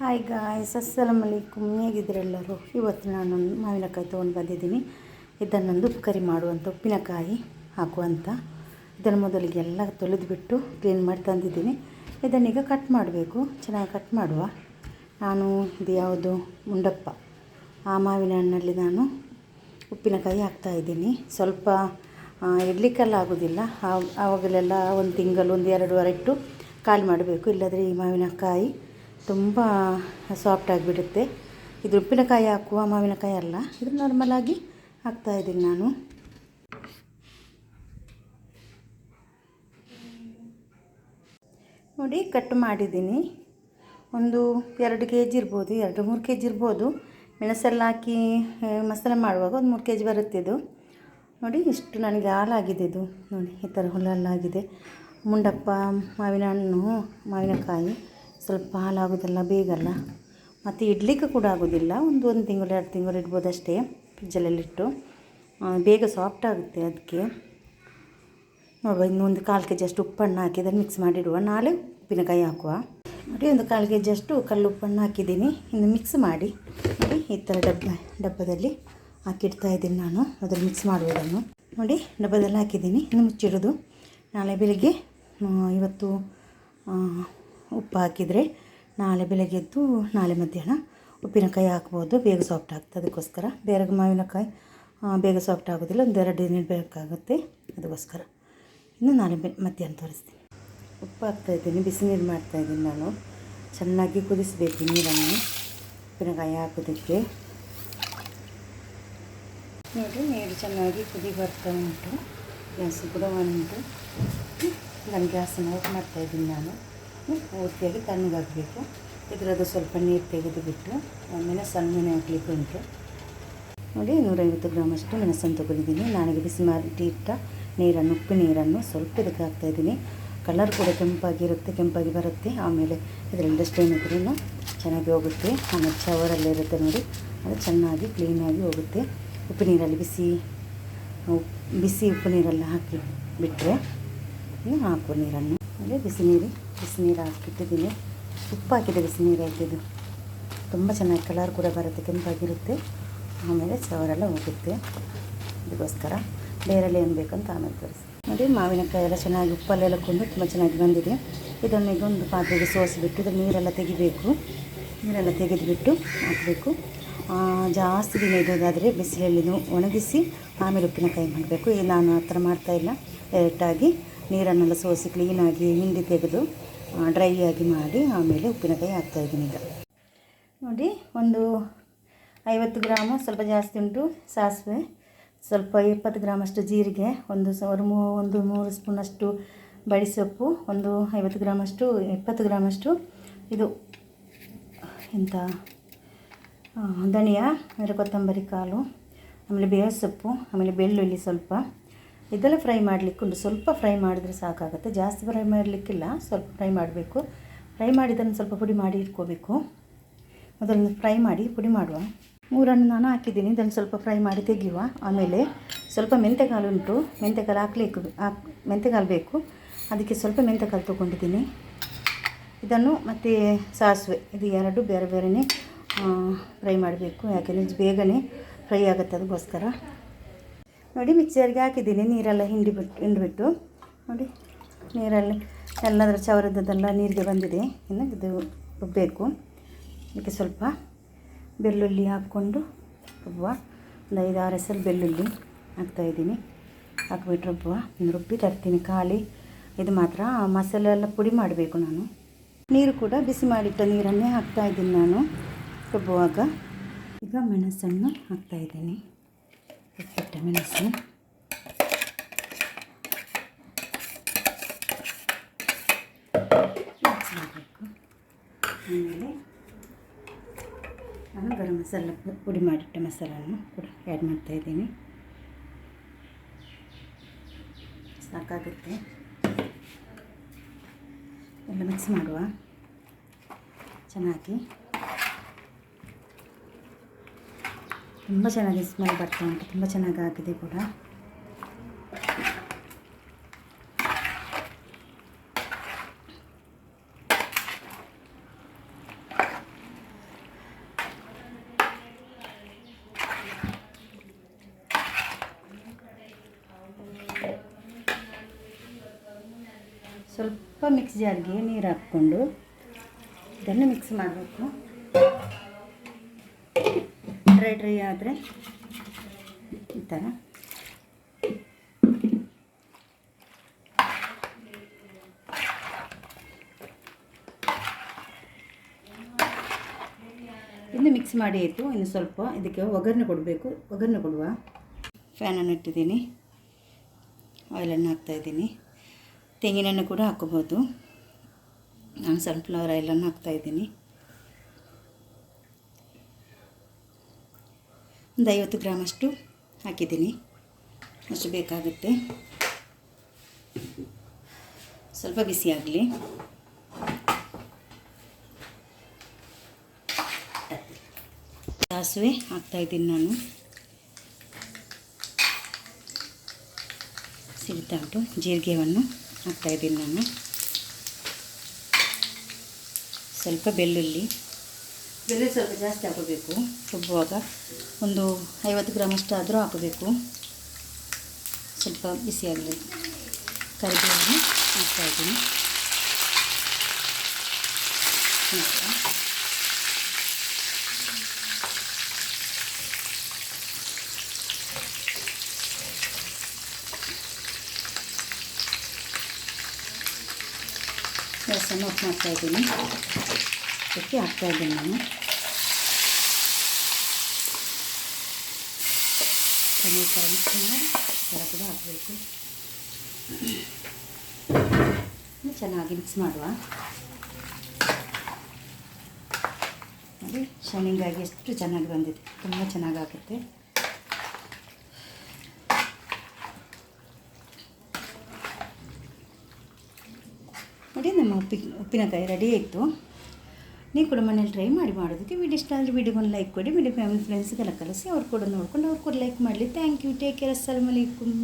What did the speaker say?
Hi guys ಅಸ್ಸಲಾಮ್ ಅಲೈಕುಮ್ ಹೇಗಿದ್ದೀರೆಲ್ಲರೂ ಇವತ್ತು ನಾನು ಮಾವಿನಕಾಯಿ ತೊಗೊಂಡು ಬಂದಿದ್ದೀನಿ. ಇದನ್ನೊಂದು ಕರಿ ಮಾಡುವಂಥ ಉಪ್ಪಿನಕಾಯಿ ಹಾಕುವಂಥ ಇದನ್ನು ಮೊದಲಿಗೆ ಎಲ್ಲ ತೊಳೆದುಬಿಟ್ಟು ಕ್ಲೀನ್ ಮಾಡಿ ತಂದಿದ್ದೀನಿ. ಇದನ್ನೀಗ ಕಟ್ ಮಾಡಬೇಕು. ಚೆನ್ನಾಗಿ ಕಟ್ ಮಾಡುವ. ನಾನು ಇದು ಯಾವುದು? ಮುಂಡಪ್ಪ ಆ ಮಾವಿನ ಹಣ್ಣಲ್ಲಿ ನಾನು ಉಪ್ಪಿನಕಾಯಿ ಹಾಕ್ತಾಯಿದ್ದೀನಿ ಸ್ವಲ್ಪ ಇಡ್ಲಿಕ್ಕೆಲ್ಲ ಆಗೋದಿಲ್ಲ. ಆವ್- ಆವಾಗಲೆಲ್ಲ ಒಂದು ತಿಂಗಳು, ಒಂದು ಎರಡು ವಾರ ಇಟ್ಟು ಖಾಲಿ ಮಾಡಬೇಕು. ಇಲ್ಲದ್ರೆ ಈ ಮಾವಿನಕಾಯಿ ತುಂಬ ಸಾಫ್ಟ್ ಆಗಿಬಿಡುತ್ತೆ. ಇದು ಉಪ್ಪಿನಕಾಯಿ ಹಾಕುವ ಮಾವಿನಕಾಯಿ ಅಲ್ಲ, ಇದು ನಾರ್ಮಲಾಗಿ ಹಾಕ್ತಾಯಿದ್ದೀನಿ ನಾನು. ನೋಡಿ ಕಟ್ ಮಾಡಿದ್ದೀನಿ. ಒಂದು ಎರಡು ಕೆ ಜಿ ಇರ್ಬೋದು, ಎರಡು ಮೂರು ಕೆ ಜಿ ಇರ್ಬೋದು. ಮೆಣಸೆಲ್ಲ ಹಾಕಿ ಮಸಾಲೆ ಮಾಡುವಾಗ ಒಂದು ಮೂರು ಕೆ ಜಿ ಬರುತ್ತೆ ಇದು. ನೋಡಿ, ಇಷ್ಟು ನನಗೆ ಹಾಲಾಗಿದೆ ಇದು. ನೋಡಿ, ಈ ಥರ ಹುಲ್ಲಾಗಿದೆ ಮುಂಡಪ್ಪ, ಮಾವಿನ ಹಣ್ಣು, ಮಾವಿನಕಾಯಿ. ಸ್ವಲ್ಪ ಹಾಲಾಗೋದೆಲ್ಲ ಬೇಗಲ್ಲ ಮತ್ತು ಇಡ್ಲಿಕ್ಕೆ ಕೂಡ ಆಗೋದಿಲ್ಲ. ಒಂದು ಒಂದು ತಿಂಗಳು, ಎರಡು ತಿಂಗಳು ಇಡ್ಬೋದು ಅಷ್ಟೇ ಫ್ರಿಜ್ಜಲ್ಲಿಟ್ಟು ಬೇಗ ಸಾಫ್ಟ್ ಆಗುತ್ತೆ ಅದಕ್ಕೆ. ನೋಡುವ ಇನ್ನೊಂದು ಕಾಲು ಕೆ ಜಿ ಅಷ್ಟು ಉಪ್ಪನ್ನು ಹಾಕಿ ಅದನ್ನು ಮಿಕ್ಸ್ ಮಾಡಿಡುವ. ನಾಳೆ ಉಪ್ಪಿನಕಾಯಿ ಹಾಕುವ. ನೋಡಿ, ಒಂದು ಕಾಲು ಕೆ ಜಿ ಅಷ್ಟು ಕಲ್ಲು ಉಪ್ಪನ್ನು ಹಾಕಿದ್ದೀನಿ. ಇನ್ನು ಮಿಕ್ಸ್ ಮಾಡಿ, ನೋಡಿ, ಈ ಥರ ಡಬ್ಬ, ಡಬ್ಬದಲ್ಲಿ ಹಾಕಿಡ್ತಾ ಇದ್ದೀನಿ ನಾನು. ಅದನ್ನು ಮಿಕ್ಸ್ ಮಾಡುವುದನ್ನು ನೋಡಿ, ಡಬ್ಬದಲ್ಲಿ ಹಾಕಿದ್ದೀನಿ. ಇನ್ನು ಮುಚ್ಚಿಡೋದು ನಾಳೆ ಬೆಳಿಗ್ಗೆ ಇವತ್ತು ಉಪ್ಪು ಹಾಕಿದರೆ ನಾಳೆ ಬೆಳಗ್ಗೆ ಎದ್ದು ನಾಳೆ ಮಧ್ಯಾಹ್ನ ಉಪ್ಪಿನಕಾಯಿ ಹಾಕ್ಬೋದು. ಬೇಗ ಸಾಫ್ಟ್ ಆಗ್ತದೆ ಅದಕ್ಕೋಸ್ಕರ. ಬೇರೆ ಮಾವಿನಕಾಯಿ ಬೇಗ ಸಾಫ್ಟ್ ಆಗೋದಿಲ್ಲ. ಒಂದು ಎರಡು ದಿನ ಇಡಬೇಕಾಗುತ್ತೆ ಅದಕ್ಕೋಸ್ಕರ. ಇನ್ನು ನಾಳೆ ಮಧ್ಯಾಹ್ನ ತೋರಿಸ್ತೀನಿ. ಉಪ್ಪು ಹಾಕ್ತಾಯಿದ್ದೀನಿ ಬಿಸಿ ನೀರು ಮಾಡ್ತಾಯಿದ್ದೀನಿ ನಾನು. ಚೆನ್ನಾಗಿ ಕುದಿಸಬೇಕು ನೀರನ್ನು. ಉಪ್ಪಿನಕಾಯಿ ಹಾಕೋದಕ್ಕೆ. ನೋಡಿ, ನೀರು ಚೆನ್ನಾಗಿ ಕುದಿ ಬರ್ತಾ ಉಂಟು. ಗ್ಯಾಸ್ ಕೂಡ ಉಂಟು ನಾನು ಗ್ಯಾಸನ್ನು ಆಫ್ ಮಾಡ್ತಾಯಿದ್ದೀನಿ ನಾನು. ಪೂರ್ತಿಯಾಗಿ ತಣ್ಣಗಾಗಬೇಕು ಇದರದ್ದು ಸ್ವಲ್ಪ ನೀರು ತೆಗೆದುಬಿಟ್ಟು ಮೆಣಸನ್ನು ನೆನೆ ಹಾಕಲಿಕ್ಕೆ ಉಂಟು. ನೋಡಿ, ನೂರೈವತ್ತು ಗ್ರಾಮಷ್ಟು ಮೆಣಸನ್ನು ತೊಗೊಂಡಿದ್ದೀನಿ. ನನಗೆ ಬಿಸಿ ಮಾಡಿ ಇಟ್ಟ ನೀರನ್ನು, ಉಪ್ಪು ನೀರನ್ನು ಸ್ವಲ್ಪ ಇದಕ್ಕೆ ಹಾಕ್ತಾಯಿದ್ದೀನಿ ಕಲರ್ ಕೂಡ ಕೆಂಪಾಗಿರುತ್ತೆ, ಕೆಂಪಾಗಿ ಬರುತ್ತೆ. ಆಮೇಲೆ ಇದರಲ್ಲಿ ಡಸ್ಟ್ ಏನಿದ್ರೂ ಚೆನ್ನಾಗಿ ಹೋಗುತ್ತೆ. ಆಮೇಲೆ ಶವರಲ್ಲಿ ಇರುತ್ತೆ ನೋಡಿ. ಅದು ಚೆನ್ನಾಗಿ ಕ್ಲೀನಾಗಿ ಹೋಗುತ್ತೆ. ಉಪ್ಪು ನೀರಲ್ಲಿ ಬಿಸಿ ಬಿಸಿ ಉಪ್ಪು ನೀರೆಲ್ಲ ಹಾಕಿ ಬಿಟ್ಟರೆ ಹಾಕುವ ನೀರನ್ನು. ಅಂದರೆ ಬಿಸಿ ನೀರು. ಬಿಸಿ ನೀರು ಹಾಕಿಟ್ಟಿದ್ದೀನಿ. ಉಪ್ಪು ಹಾಕಿದೆ ಬಿಸಿನೀರು ಹಾಕಿದ್ದು. ತುಂಬ ಚೆನ್ನಾಗಿ ಕಲರ್ ಕೂಡ ಬರುತ್ತೆ, ಕೆಂಪಾಗಿರುತ್ತೆ. ಆಮೇಲೆ ಸವರೆಲ್ಲ ಹೋಗುತ್ತೆ. ಇದಕ್ಕೋಸ್ಕರ ಬೇರೆಲ್ಲ ಏನು ಬೇಕಂತ ಆಮೇಲೆ ತೋರಿಸಿ ನೋಡಿ, ಮಾವಿನಕಾಯಿ ಎಲ್ಲ ಚೆನ್ನಾಗಿ ಉಪ್ಪಲ್ಲೆಲ್ಲ ಕೊಂಡು ತುಂಬ ಚೆನ್ನಾಗಿ ಬಂದಿದೆ. ಇದನ್ನು ಈಗ ಒಂದು ಪಾತ್ರೆಗೆ ಸೋಸಿಬಿಟ್ಟು ಇದನ್ನು ನೀರೆಲ್ಲ ತೆಗಿಬೇಕು. ನೀರೆಲ್ಲ ತೆಗೆದುಬಿಟ್ಟು ಹಾಕಬೇಕು. ಜಾಸ್ತಿ ದಿನ ಇಡೋದಾದರೆ ಬಿಸಿಲಲ್ಲಿ ಒಣಗಿಸಿ ಆಮೇಲೆ ಉಪ್ಪಿನಕಾಯಿ ಮಾಡಬೇಕು. ಈಗ ನಾನು ಆ ಥರ ಮಾಡ್ತಾಯಿಲ್ಲ ಡೈರೆಕ್ಟಾಗಿ ನೀರನ್ನೆಲ್ಲ ಸೋಸಿ ಕ್ಲೀನಾಗಿ ಹಿಂಡಿ ತೆಗೆದು ಡ್ರೈ ಆಗಿ ಮಾಡಿ ಆಮೇಲೆ ಉಪ್ಪಿನಕಾಯಿ ಹಾಕ್ತಾಯಿದ್ದೀನಿ ಈಗ. ನೋಡಿ, ಒಂದು ಐವತ್ತು ಗ್ರಾಮು ಸ್ವಲ್ಪ ಜಾಸ್ತಿ ಉಂಟು ಸಾಸಿವೆ. ಸ್ವಲ್ಪ ಇಪ್ಪತ್ತು ಗ್ರಾಮಷ್ಟು ಜೀರಿಗೆ, ಒಂದು ಸಾವಿರ ಮೂ, ಒಂದು ಮೂರು ಸ್ಪೂನಷ್ಟು ಬಡಿಸೊಪ್ಪು, ಒಂದು ಐವತ್ತು ಗ್ರಾಮಷ್ಟು ಇಪ್ಪತ್ತು ಗ್ರಾಮಷ್ಟು ಇದು ಎಂಥ ಧನಿಯಾ, ಅಂದರೆ ಕೊತ್ತಂಬರಿ ಕಾಳು, ಆಮೇಲೆ ಬೇವು ಸೊಪ್ಪು ಆಮೇಲೆ ಬೆಳ್ಳುಳ್ಳಿ ಸ್ವಲ್ಪ. ಇದೆಲ್ಲ ಫ್ರೈ ಮಾಡಲಿಕ್ಕೆ ಉಂಟು. ಸ್ವಲ್ಪ ಫ್ರೈ ಮಾಡಿದ್ರೆ ಸಾಕಾಗುತ್ತೆ. ಜಾಸ್ತಿ ಫ್ರೈ ಮಾಡಲಿಕ್ಕಿಲ್ಲ, ಸ್ವಲ್ಪ ಫ್ರೈ ಮಾಡಬೇಕು. ಫ್ರೈ ಮಾಡಿದ್ದನ್ನು ಸ್ವಲ್ಪ ಪುಡಿ ಮಾಡಿ ಇಟ್ಕೋಬೇಕು. ಮೊದಲನ್ನು ಫ್ರೈ ಮಾಡಿ ಪುಡಿ ಮಾಡುವ. ಮೂರನ್ನು ನಾನು ಹಾಕಿದ್ದೀನಿ. ಇದನ್ನು ಸ್ವಲ್ಪ ಫ್ರೈ ಮಾಡಿ ತೆಗೆಯುವ. ಆಮೇಲೆ ಸ್ವಲ್ಪ ಮೆಂತೆಕಾಳು ಉಂಟು. ಮೆಂತೆಕಾಳು ಹಾಕ್ಲಿಕ್ಕೆ, ಹಾಕ್, ಮೆಂತೆಕಾಳು ಬೇಕು. ಅದಕ್ಕೆ ಸ್ವಲ್ಪ ಮೆಂತೆಕಾಳು ತೊಗೊಂಡಿದ್ದೀನಿ. ಇದನ್ನು ಮತ್ತು ಸಾಸಿವೆ. ಇದು ಎರಡು, ಬೇರೆ ಬೇರೆಯೇ ಫ್ರೈ ಮಾಡಬೇಕು. ಯಾಕೆಂದರೆ ಬೇಗನೆ ಫ್ರೈ ಆಗುತ್ತೆ ಅದಕ್ಕೋಸ್ಕರ. ನೋಡಿ ಮಿಕ್ಸರ್ಗೆ ಹಾಕಿದ್ದೀನಿ. ನೀರೆಲ್ಲ ಹಿಂಡಿ ಬಿಟ್ಟು ಹಿಂಡಿಬಿಟ್ಟು. ನೋಡಿ, ನೀರಲ್ಲಿ ಎಲ್ಲದರ ಚವರದ್ದೆಲ್ಲ ನೀರಿಗೆ ಬಂದಿದೆ. ಇನ್ನು ಇದು ರುಬ್ಬಬೇಕು ಅದಕ್ಕೆ ಸ್ವಲ್ಪ ಬೆಳ್ಳುಳ್ಳಿ ಹಾಕ್ಕೊಂಡು ರುಬ್ಬುವ. ಒಂದು ಐದು ಆರು ಎಸಲ್ ಬೆಳ್ಳುಳ್ಳಿ ಹಾಕ್ತಾಯಿದ್ದೀನಿ ಹಾಕ್ಬಿಟ್ಟು ರುಬ್ಬುವ. ರುಬ್ಬಿ ತರ್ತೀನಿ ಖಾಲಿ. ಇದು ಮಾತ್ರ ಮಸಾಲೆ ಎಲ್ಲ ಪುಡಿ ಮಾಡಬೇಕು ನಾನು. ನೀರು ಕೂಡ ಬಿಸಿ ಮಾಡಿಟ್ಟ ನೀರನ್ನೇ ಹಾಕ್ತಾಯಿದ್ದೀನಿ ನಾನು. ರುಬ್ಬುವಾಗ ಈಗ ಮೆಣಸನ್ನು ಹಾಕ್ತಾಯಿದ್ದೀನಿ ಮೆಣಸು ಮಿಕ್ಸ್ ಮಾಡಬೇಕು. ಆಮೇಲೆ ನಾನು ಗರಂ ಮಸಾಲ ಪುಡಿ ಮಾಡಿಟ್ಟ ಮಸಾಲನ್ನು ಕೂಡ ಆ್ಯಡ್ ಮಾಡ್ತಾಯಿದ್ದೀನಿ ಸಾಕಾಗುತ್ತೆ. ಎಲ್ಲ ಮಿಕ್ಸ್ ಮಾಡುವ. ಚೆನ್ನಾಗಿ. ತುಂಬ ಚೆನ್ನಾಗಿ ಸ್ಮೆಲ್ ಬರ್ತಾ ಉಂಟು. ತುಂಬ ಚೆನ್ನಾಗಿ ಆಗಿದೆ ಕೂಡ. ಸ್ವಲ್ಪ ಮಿಕ್ಸ್ ಜಾರಿಗೆ ನೀರು ಹಾಕ್ಕೊಂಡು, ಇದನ್ನು ಮಿಕ್ಸ್ ಮಾಡಬೇಕು. ಡ್ರೈ ಡ್ರೈ ಆದರೆ ಈ ಥರ ಇನ್ನು ಮಿಕ್ಸ್ ಮಾಡಿ ಆಯಿತು. ಇನ್ನು ಸ್ವಲ್ಪ ಇದಕ್ಕೆ ಒಗ್ಗರಣೆ ಕೊಡಬೇಕು. ಒಗ್ಗರಣೆ ಕೊಡುವ. ಫ್ಯಾನನ್ನು ಇಟ್ಟಿದ್ದೀನಿ. ಆಯಿಲನ್ನು ಹಾಕ್ತಾಯಿದ್ದೀನಿ ತೆಂಗಿನೆಣ್ಣೆ ಕೂಡ ಹಾಕೋಬೋದು ನಾನು ಸನ್ಫ್ಲವರ್ ಆಯಿಲನ್ನು ಹಾಕ್ತಾಯಿದ್ದೀನಿ ಒಂದು ಐವತ್ತು ಗ್ರಾಮಷ್ಟು ಹಾಕಿದ್ದೀನಿ. ಅಷ್ಟು ಬೇಕಾಗುತ್ತೆ. ಸ್ವಲ್ಪ ಬಿಸಿ ಆಗಲಿ. ಸಾಸಿವೆ ಹಾಕ್ತಾಯಿದ್ದೀನಿ ನಾನು. ಸಿಗ್ತಾ ಉಂಟು. ಜೀರಿಗೆಯನ್ನು ಹಾಕ್ತಾಯಿದ್ದೀನಿ ನಾನು. ಸ್ವಲ್ಪ ಬೆಳ್ಳುಳ್ಳಿ. ಬೆಳ್ಳುಳ್ಳಿ ಸ್ವಲ್ಪ ಜಾಸ್ತಿ ಹಾಕೋಬೇಕು. ರುಬ್ಬುವಾಗ ಒಂದು ಐವತ್ತು ಗ್ರಾಮ್ ಇಷ್ಟ ಆದರೂ ಹಾಕಬೇಕು. ಸ್ವಲ್ಪ ಬಿಸಿಯಾಗಲಿ ಕರಿಬೇವನ್ನು ಹಾಕ್ತಾಯಿದ್ದೀನಿ ಗ್ಯಾಸನ್ನು ಆಫ್ ಮಾಡ್ತಾ ಇದ್ದೀನಿ. ಅದಕ್ಕೆ ಹಾಕ್ತಾ ಇದ್ದೀನಿ ನಾನು. ಟೊಮೆಟೊ ಥರ ಕೂಡ ಹಾಕಬೇಕು. ಚೆನ್ನಾಗಿ ಮಿಕ್ಸ್ ಮಾಡುವ. ನೋಡಿ ಶೈನಿಂಗಾಗಿ ಎಷ್ಟು ಚೆನ್ನಾಗಿ ಬಂದಿದೆ. ತುಂಬ ಚೆನ್ನಾಗಿ ಆಗುತ್ತೆ. ನೋಡಿ, ನಮ್ಮ ಉಪ್ಪಿ ಉಪ್ಪಿನಕಾಯಿ ರೆಡಿ ಆಯಿತು ನೀವು ಕೂಡ ಮನೇಲಿ ಟ್ರೈ ಮಾಡಿ ಮಾಡೋದಕ್ಕೆ ವಿಡಿಯೋ ಇಷ್ಟ ಆದರೆ ವಿಡಿಯೋಗೊಂದು ಲೈಕ್ ಕೊಡಿ ವಿಡಿಯೋ ಫ್ಯಾಮಿಲಿ ಫ್ರೆಂಡ್ಸ್ಗೆಲ್ಲ ಕಲಸಿ ಅವ್ರು ಕೂಡ ನೋಡ್ಕೊಂಡು ಅವ್ರು ಕೂಡ ಲೈಕ್ ಮಾಡಲಿ. ಥ್ಯಾಂಕ್ ಯು ಟೇಕ್ ಕೇರ್ ಅಸ್ಸಲಾಮು ಅಲೈಕುಮ್.